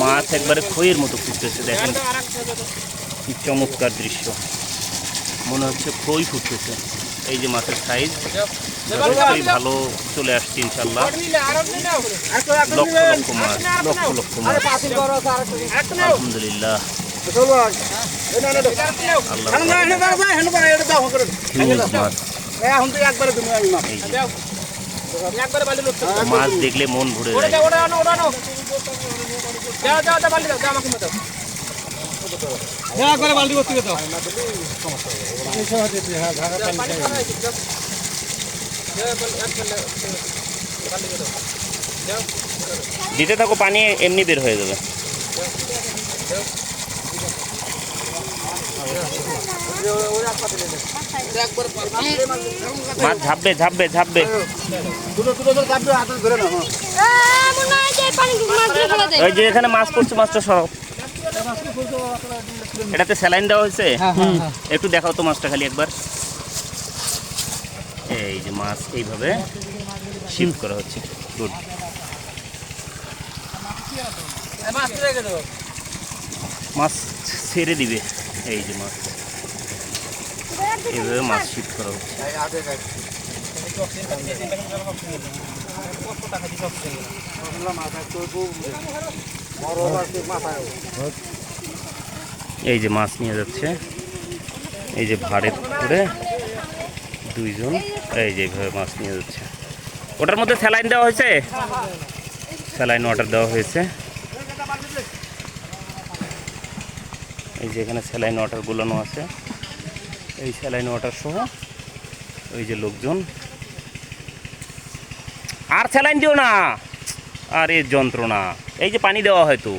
মাছ একবারে খইয়ের মতো ফুটতেছে, দেখেন কি চমৎকার দৃশ্য। মনে হচ্ছে খই ফুটতেছে। এই যে মাছের সাইজ ভালো চলে আসছে ইনশাল্লাহ লক্ষ লক্ষ মাছ, লক্ষ লক্ষ মাছ। আলহামদুলিল্লাহ। মাছ দেখলে মন ভরে দিতে থাকো পানি এমনি বের হয়ে যাবে। মাছ ঝাপবে ঝাপবে ঝাপবে। ওই যে এখানে মাছ পড়ছে মাছটা সরাও। এটাতে স্যালাইন দেওয়া হয়েছে? একটু দেখাও তো মাছটা খালি একবার। এই যে মাছ এইভাবে শিফট করা হচ্ছে। গুড মাছ ছেড়ে দিবে। এই যে মাছ এইভাবে মাছ শিফট করা হচ্ছে এই যে মাছ নিয়ে যাচ্ছে এই যে ভাড়ে করে দুইজন এই যে এইভাবে মাছ নিয়ে যাচ্ছে ওটার মধ্যে স্যালাইন দেওয়া হয়েছে স্যালাইন ওয়াটার দেওয়া হয়েছে এই যে এখানে স্যালাইন ওয়াটার গুলানো আছে। এই স্যালাইন ওয়াটার সহ ওই যে লোকজন। আর স্যালাইন দিও না। আর এর যন্ত্রণা। এই যে পানি দেওয়া হয়তো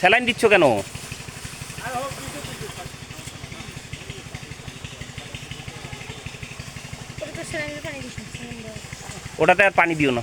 স্যালাইন দিচ্ছ কেন? ওটাতে আর পানি দিও না।